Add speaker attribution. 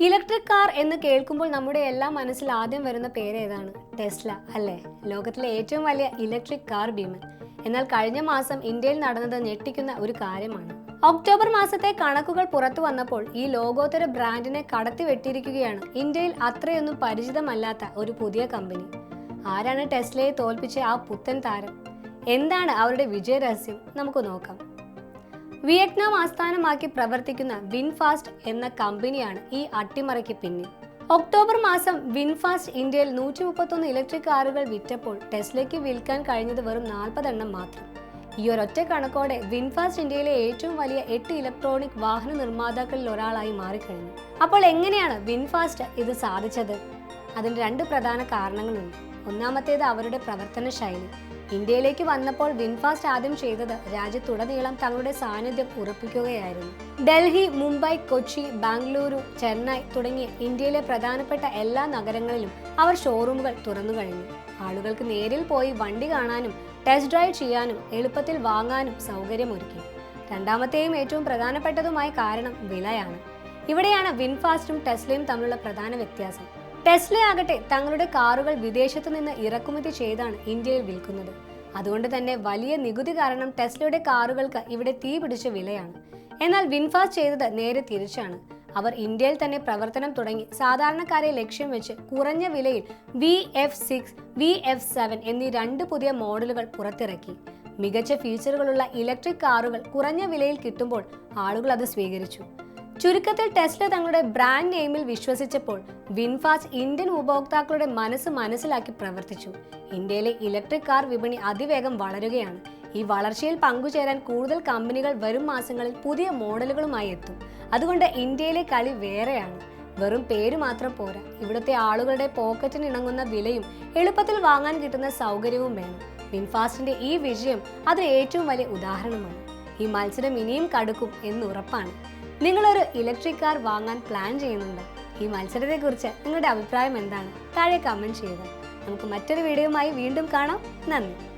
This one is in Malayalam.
Speaker 1: ഇലക്ട്രിക് കാർ എന്ന് കേൾക്കുമ്പോൾ നമ്മുടെ എല്ലാ മനസ്സിൽ ആദ്യം വരുന്ന പേര് ഏതാണ്? ടെസ്ല അല്ലേ? ലോകത്തിലെ ഏറ്റവും വലിയ ഇലക്ട്രിക് കാർ ഭീമൻ. എന്നാൽ കഴിഞ്ഞ മാസം ഇന്ത്യയിൽ നടന്നത് ഞെട്ടിക്കുന്ന ഒരു കാര്യമാണ്. ഒക്ടോബർ മാസത്തെ കണക്കുകൾ പുറത്തു വന്നപ്പോൾ ഈ ലോകോത്തര ബ്രാൻഡിനെ കടത്തി വെട്ടിയിരിക്കുകയാണ് ഇന്ത്യയിൽ അത്രയൊന്നും പരിചിതമല്ലാത്ത ഒരു പുതിയ കമ്പനി. ആരാണ് ടെസ്ലയെ തോൽപ്പിച്ച ആ പുത്തൻ താരം? എന്താണ് അവരുടെ വിജയ രഹസ്യം നമുക്ക് നോക്കാം. വിയറ്റ്നാം ആസ്ഥാനമാക്കി പ്രവർത്തിക്കുന്ന വിൻഫാസ്റ്റ് എന്ന കമ്പനിയാണ് ഈ അട്ടിമറിക്ക് പിന്നിൽ. ഒക്ടോബർ മാസം വിൻഫാസ്റ്റ് ഇന്ത്യയിൽ നൂറ്റി മുപ്പത്തൊന്ന് ഇലക്ട്രിക് കാറുകൾ വിറ്റപ്പോൾ ടെസ്ലയ്ക്ക് വിൽക്കാൻ കഴിഞ്ഞത് വെറും നാൽപ്പതെണ്ണം മാത്രം. ഈ ഒരൊറ്റ കണക്കോടെ വിൻഫാസ്റ്റ് ഇന്ത്യയിലെ ഏറ്റവും വലിയ എട്ട് ഇലക്ട്രോണിക് വാഹന നിർമ്മാതാക്കളിൽ ഒരാളായി മാറിക്കഴിഞ്ഞു. അപ്പോൾ എങ്ങനെയാണ് വിൻഫാസ്റ്റ് ഇത് സാധിച്ചത്? അതിന് രണ്ട് പ്രധാന കാരണങ്ങളുണ്ട്. ഒന്നാമത്തേത് അവരുടെ പ്രവർത്തന ശൈലി ഇന്ത്യയിലേക്ക് വന്നപ്പോൾ വിൻഫാസ്റ്റ് ആദ്യം ചെയ്തത് രാജ്യത്തുടനീളം തങ്ങളുടെ സാന്നിധ്യം ഉറപ്പിക്കുകയായിരുന്നു. ഡൽഹി മുംബൈ കൊച്ചി ബാംഗ്ലൂരു ചെന്നൈ തുടങ്ങിയ ഇന്ത്യയിലെ പ്രധാനപ്പെട്ട എല്ലാ നഗരങ്ങളിലും അവർ ഷോറൂമുകൾ തുറന്നു കഴിഞ്ഞു. ആളുകൾക്ക് നേരിൽ പോയി വണ്ടി കാണാനും ടെസ്റ്റ് ഡ്രൈവ് ചെയ്യാനും എളുപ്പത്തിൽ വാങ്ങാനും സൗകര്യമൊരുക്കി. രണ്ടാമത്തെയും ഏറ്റവും പ്രധാനപ്പെട്ടതുമായ കാരണം വിലയാണ്. ഇവിടെയാണ് വിൻഫാസ്റ്റും ടെസ്ലയും തമ്മിലുള്ള പ്രധാന വ്യത്യാസം. ടെസ്ല ആകട്ടെ തങ്ങളുടെ കാറുകൾ വിദേശത്തു നിന്ന് ഇറക്കുമതി ചെയ്താണ് ഇന്ത്യയിൽ വിൽക്കുന്നത്. അതുകൊണ്ട് തന്നെ വലിയ നികുതി കാരണം ടെസ്ലയുടെ കാറുകൾക്ക് ഇവിടെ തീ പിടിച്ച വിലയാണ്. എന്നാൽ വിൻഫാസ്റ്റ് ചെയ്തത് നേരെ തിരിച്ചാണ്. അവർ ഇന്ത്യയിൽ തന്നെ പ്രവർത്തനം തുടങ്ങി. സാധാരണക്കാരെ ലക്ഷ്യം വെച്ച് കുറഞ്ഞ വിലയിൽ V F six V F seven എന്നീ രണ്ട് പുതിയ മോഡലുകൾ പുറത്തിറക്കി. മികച്ച ഫീച്ചറുകളുള്ള ഇലക്ട്രിക് കാറുകൾ കുറഞ്ഞ വിലയിൽ കിട്ടുമ്പോൾ ആളുകൾ അത് സ്വീകരിച്ചു. ചുരുക്കത്തിൽ ടെസ്ല തങ്ങളുടെ ബ്രാൻഡ് നെയിമിൽ വിശ്വസിച്ചപ്പോൾ വിൻഫാസ്റ്റ് ഇന്ത്യൻ ഉപഭോക്താക്കളുടെ മനസ്സ് മനസ്സിലാക്കി പ്രവർത്തിച്ചു. ഇന്ത്യയിലെ ഇലക്ട്രിക് കാർ വിപണി അതിവേഗം വളരുകയാണ്. ഈ വളർച്ചയിൽ പങ്കുചേരാൻ കൂടുതൽ കമ്പനികൾ വരും മാസങ്ങളിൽ പുതിയ മോഡലുകളുമായി എത്തും. അതുകൊണ്ട് ഇന്ത്യയിലെ കളി വേറെയാണ്. വെറും പേര് മാത്രം പോരാ. ഇവിടുത്തെ ആളുകളുടെ പോക്കറ്റിന് ഇണങ്ങുന്ന വിലയും എളുപ്പത്തിൽ വാങ്ങാൻ കിട്ടുന്ന സൗകര്യവും വേണം. വിൻഫാസ്റ്റിന്റെ ഈ വിജയം അതിന് ഏറ്റവും വലിയ ഉദാഹരണമാണ്. ഈ മത്സരം ഇനിയും കടുക്കും എന്ന് ഉറപ്പാണ്. നിങ്ങളൊരു ഇലക്ട്രിക് കാർ വാങ്ങാൻ പ്ലാൻ ചെയ്യുന്നുണ്ട്? ഈ മത്സരത്തെക്കുറിച്ച് നിങ്ങളുടെ അഭിപ്രായം എന്താണ്? താഴെ കമന്റ് ചെയ്യുക. നമുക്ക് മറ്റൊരു വീഡിയോയുമായി വീണ്ടും കാണാം. നന്ദി.